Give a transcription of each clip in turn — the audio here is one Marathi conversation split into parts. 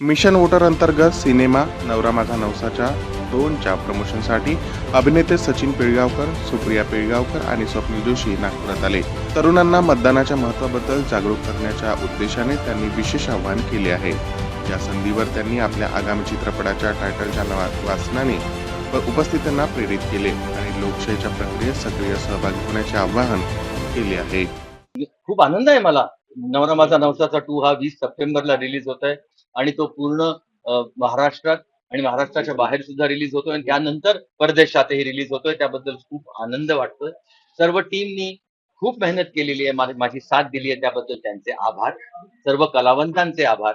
मिशन वोटर अंतर्गत सिनेमा नवरा माझा नवसाच्या दोनच्या प्रमोशनसाठी अभिनेते सचिन पिळगावकर सुप्रिया पिळगावकर आणि स्वप्नील जोशी नागपुरात आले. तरुणांना मतदानाच्या महत्त्वाबद्दल जागरूक करण्याच्या उद्देशाने त्यांनी विशेष आवाहन केले आहे. या संधीवर त्यांनी आपल्या आगामी चित्रपटाच्या टायटलच्या नवा वाचनाने उपस्थितांना प्रेरित केले आणि लोकशाहीच्या प्रक्रियेत सक्रिय सहभागी होण्याचे आवाहन केले आहे. म्हणजे खूप आनंद आहे मला. नवरा माझा नवसाचा टू हा वीस सप्टेंबरला रिलीज होत आहे आणि तो पूर्ण महाराष्ट्रात आणि महाराष्ट्राच्या बाहेर सुद्धा रिलीज होतोय आणि त्यानंतर परदेशातही रिलीज होतोय. त्याबद्दल खूप आनंद वाटतोय. सर्व टीमनी खूप मेहनत केलेली आहे. माझी साथ दिली आहे. त्याबद्दल त्यांचे आभार. सर्व कलावंतांचे आभार.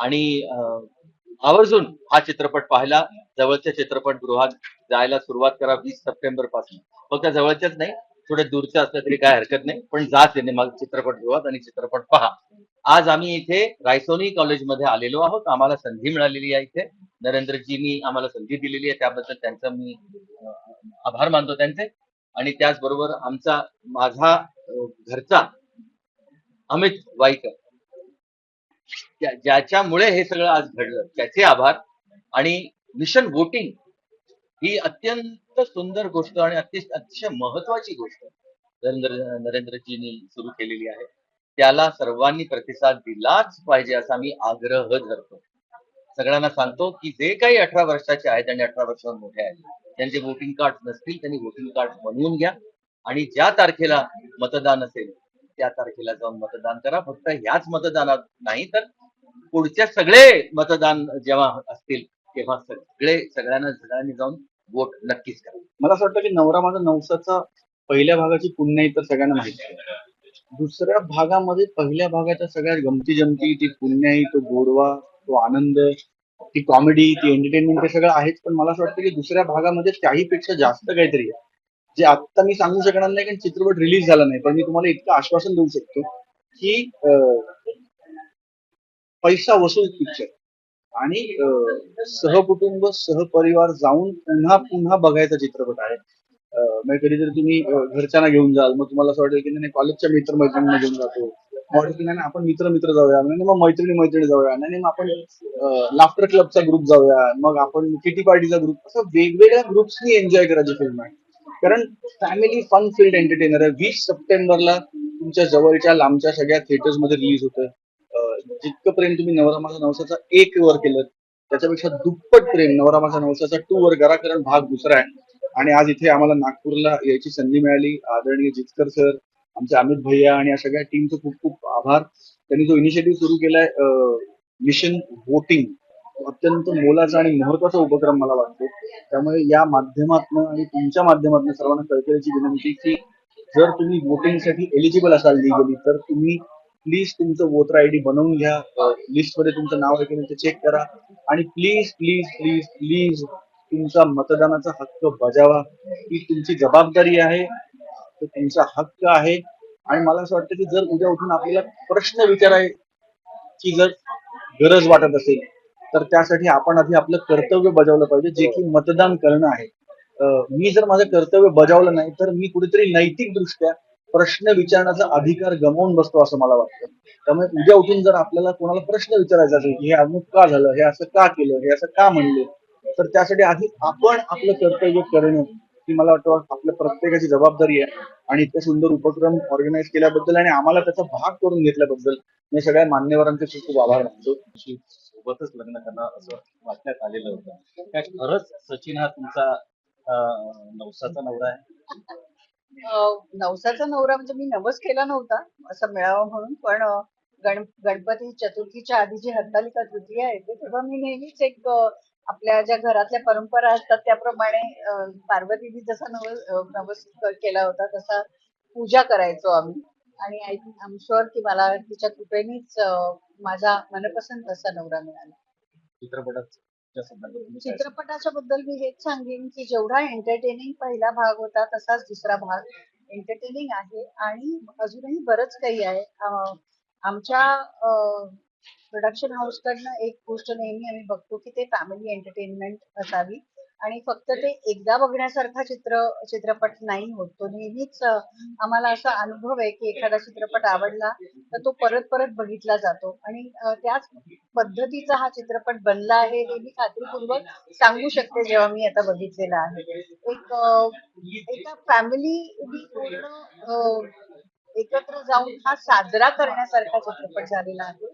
आणि आवर्जून हा चित्रपट पाहायला जवळच्या चित्रपटगृहात जायला सुरुवात करा वीस सप्टेंबरपासून फक्त जवळच्याच नाही थोडे दूरच्या असल्या तरी काय हरकत नाही. पण जा सिनेमा चित्रपटगृहात आणि चित्रपट पहा. आज आम्ही इथे रायसोनी कॉलेजमध्ये आलेलो आहोत. आम्हाला संधी मिळालेली आहे इथे. नरेंद्रजींनी आम्हाला संधी दिलेली आहे. त्याबद्दल त्यांचा मी आभार मानतो त्यांचे. आणि त्याचबरोबर आमचा माझा घरचा अमित वाईकर ज्याच्यामुळे हे सगळं आज घडलं. त्याचे आभार. आणि मिशन वोटिंग ही अत्यंत सुंदर गोष्ट आणि अतिशय अतिशय महत्वाची गोष्ट नरेंद्र नरेंद्रजींनी सुरू केलेली आहे. त्याला सर्वांनी प्रतिसाद दिलाच पाहिजे असा मी आग्रह धरतो. सगळ्यांना सांगतो की जे काही अठरा वर्षाचे आहेत आणि अठरा वर्षाहून मोठे आहेत त्यांचे वोटिंग कार्ड नसतील त्यांनी वोटिंग कार्ड बनवून घ्या. आणि ज्या तारखेला मतदान असेल त्या तारखेला जाऊन मतदान करा. फक्त ह्याच मतदानात नाही तर पुढच्या सगळे मतदान जेव्हा असतील तेव्हा सगळे सगळ्यांना सगळ्यांनी जाऊन वोट नक्कीच करा. मला असं वाटतं की नवरा माझा नवसाचा पहिल्या भागाची पुण्या तर सगळ्यांना माहिती आहे. दुसऱ्या भागामध्ये पहिल्या भागाच्या सगळ्या गमती जमती ती पुण्याई तो गोडवा तो आनंद ती कॉमेडी ती एंटरटेनमेंट हे सगळं आहेच. पण मला असं वाटतं की दुसऱ्या भागामध्ये त्याही पेक्षा जास्त काहीतरी आहे. जे आता मी सांगू शकणार नाही कारण चित्रपट रिलीज झाला नाही पण मी तुम्हाला इतकं आश्वासन देऊ शकतो की पैसा वसूल पिक्चर आणि सहकुटुंब सहपरिवार जाऊन पुन्हा पुन्हा बघायचा चित्रपट आहे. म्हणजे कधी म्हणजे कधीतरी तुम्ही घरच्यांना घेऊन जाल मग तुम्हाला असं वाटेल की नाही कॉलेजच्या मित्र मैत्रिणींना घेऊन जातो. मॉडेल की नाही आपण मित्र मित्र जाऊया. नाही मग मैत्रिणी मैत्रिणी जाऊया. नाही मग आपण लाफ्टर क्लबचा ग्रुप जाऊया. मग आपण किटी पार्टीचा ग्रुप असं वेगवेगळ्या ग्रुप्सनी एन्जॉय करायची फिल्म आहे. कारण फॅमिली फन फील्ड एंटरटेनर आहे. वीस सप्टेंबरला तुमच्या जवळच्या लांबच्या सगळ्या थिएटर्समध्ये रिलीज होतं. जितकं प्रेम तुम्ही नवरा माझा नवसाचा एक वर केलं त्याच्यापेक्षा दुप्पट प्रेम नवरा माझा नवसाचा टू वर करा कारण भाग दुसरा आहे. आणि आज इथे आम्हाला नागपूरला यायची संधी मिळाली. आदरणीय जितकर सर आमचे अमित भैया आणि या सगळ्या टीमचं खूप खूप आभार. त्यांनी जो इनिशिएटिव्ह सुरू केलाय मिशन वोटिंग अत्यंत मोलाचा आणि महत्त्वाचा उपक्रम मला वाटतो. त्यामुळे या माध्यमातून आणि तुमच्या माध्यमातून सर्वांना कळकळीची विनंती की जर तुम्ही वोटिंगसाठी एलिजिबल असाल लिगली तर तुम्ही प्लीज तुमचं वोटर आय डी बनवून घ्या. लिस्टमध्ये तुमचं नाव आहे की नाही ते चेक करा. आणि प्लीज प्लीज प्लीज प्लीज तुमचा मतदानाचा हक्क बजावा. ही तुमची जबाबदारी आहे. तो तुमचा हक्क आहे. आणि मला असं वाटतं की जर उद्या उठून आपल्याला प्रश्न विचारायची जर गरज वाटत असेल तर त्यासाठी आपण आधी आपलं कर्तव्य बजावलं पाहिजे जे की मतदान करणं आहे. मी जर माझं कर्तव्य बजावलं नाही तर मी कुठेतरी नैतिक दृष्ट्या प्रश्न विचारण्याचा अधिकार गमावून बसतो असं मला वाटतं. त्यामुळे उद्या उठून जर आपल्याला कोणाला प्रश्न विचारायचा असेल की हे अमुक का झालं? हे असं का केलं? हे असं का म्हणले? तर त्यासाठी आधी आपण आपलं कर्तव्य करणं ही मला वाटतं आपल्या प्रत्येकाची जबाबदारी आहे. आणि इतके सुंदर उपक्रम ऑर्गनाईज केल्याबद्दल आणि आम्हाला त्याचा भाग करून घेतल्याबद्दल मी सगळ्या मान्यवरांचे खूप खूप आभार मानतो. सोबतच लग्न करणं असं वाटण्यात आलेलं होतं. खरंच सचिन हा तुमचा नवसाचा नवरा आहे? नवसाचा नवरा म्हणजे मी नवस केला नव्हता असं मिळावा म्हणून पण गण गणपती चतुर्थीच्या आधी जी हरतालिका तृतीया येते तेव्हा मी नेहमीच एक आपल्या ज्या घरातल्या परंपरा असतात त्याप्रमाणे अं, पार्वतीने जसा नवस नवस केला होता तसा पूजा करायचो आम्ही. आणि आय आम शुअर की मला तिच्या कृपेनेच माझा मनपसंत असा नवरा मिळाला. चित्रपटात. चित्रपटाच्या बद्दल मी हेच सांगेन की जेवढा एंटरटेनिंग पहिला भाग होता तसाच दुसरा भाग एंटरटेनिंग आहे. आणि अजूनही बरंच काही आहे. आमच्या प्रोडक्शन हाऊस कडनं एक गोष्ट नेहमी आम्ही बघतो की ते फॅमिली एंटरटेनमेंट असावी. आणि फक्त ते एकदा बघण्यासारखा चित्र चित्रपट नाही होत. तो नेहमीच आम्हाला असा अनुभव आहे की एखादा चित्रपट आवडला तर तो परत परत बघितला जातो. आणि त्याच पद्धतीचा हा चित्रपट बनला आहे हे मी खात्रीपूर्वक सांगू शकते जेव्हा मी आता बघितलेला आहे. एक एका फॅमिली पूर्ण एकत्र जाऊन हा साजरा करण्यासारखा चित्रपट झालेला आहे.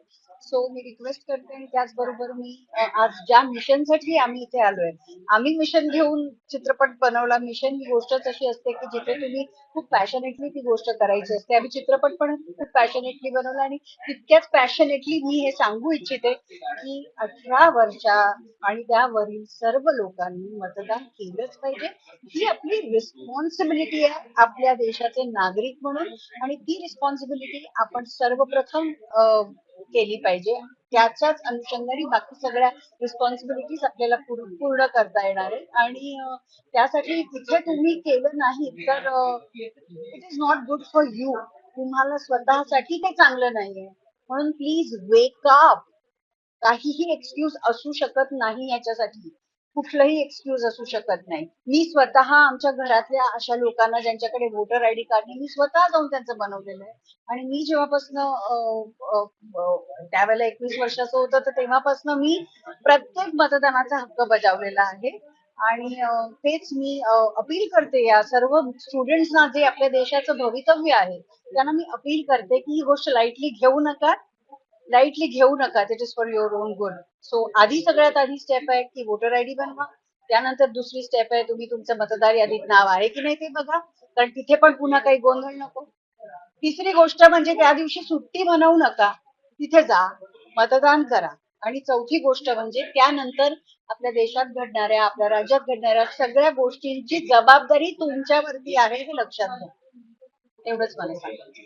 सो मी रिक्वेस्ट करते आणि त्याचबरोबर मी आज ज्या मिशनसाठी आम्ही इथे आलोय आम्ही मिशन घेऊन चित्रपट बनवला. मिशन ही गोष्टच अशी असते की जिथे तुम्ही खूप पॅशनेटली ती गोष्ट करायची असते. आम्ही चित्रपट पण खूप पॅशनेटली बनवला आणि तितक्याच पॅशनेटली मी हे सांगू इच्छिते की अठरा वर्षा आणि त्यावरील सर्व लोकांनी मतदान केलंच पाहिजे. ही आपली रिस्पॉन्सिबिलिटी आहे आपल्या देशाचे नागरिक म्हणून आणि ती रिस्पॉन्सिबिलिटी आपण सर्वप्रथम अ, केली पाहिजे. त्याच्याच अनुषंगाने बाकी सगळ्या रिस्पॉन्सिबिलिटीज आपल्याला पूर्ण करता येणार आहे आणि त्यासाठी तिथे तुम्ही केलं नाही तर it is not good for you तुम्हाला स्वतःसाठी ते चांगलं नाहीये. म्हणून प्लीज वेक अप काहीही एक्सक्यूज असू शकत नाही याच्यासाठी. कुठलंही एक्सक्यूज असू शकत नाही. मी स्वतः आमच्या घरातल्या अशा लोकांना ज्यांच्याकडे वोटर आयडी कार्ड मी स्वतः जाऊन त्यांचं बनवलेलं आहे. आणि मी जेव्हापासनं त्यावेळेला एकवीस वर्षाचं होतं तर तेव्हापासनं मी प्रत्येक मतदानाचा हक्क बजावलेला आहे. आणि तेच मी अपील करते या सर्व स्टुडंट्सना जे आपल्या देशाचं भवितव्य आहे त्यांना मी अपील करते की ही गोष्ट लाईटली घेऊ नका. लाईटली घेऊ नका. It is for your own good so आधी सगळ्यात आधी स्टेप आहे की वोटर आयडी बनवा. त्यानंतर दुसरी स्टेप आहे तुम्ही तुमचं मतदार यादीत नाव आहे की नाही ते बघा. कारण तिथे पण पुन्हा काही गोंधळ नको. तिसरी गोष्ट म्हणजे त्या दिवशी सुट्टी बनवू नका. तिथे जा मतदान करा. आणि चौथी गोष्ट म्हणजे त्यानंतर आपल्या देशात घडणाऱ्या आपल्या राज्यात घडणाऱ्या सगळ्या गोष्टींची जबाबदारी तुमच्यावरती आहे हे लक्षात घ्या. एवढंच मला सांगायचं.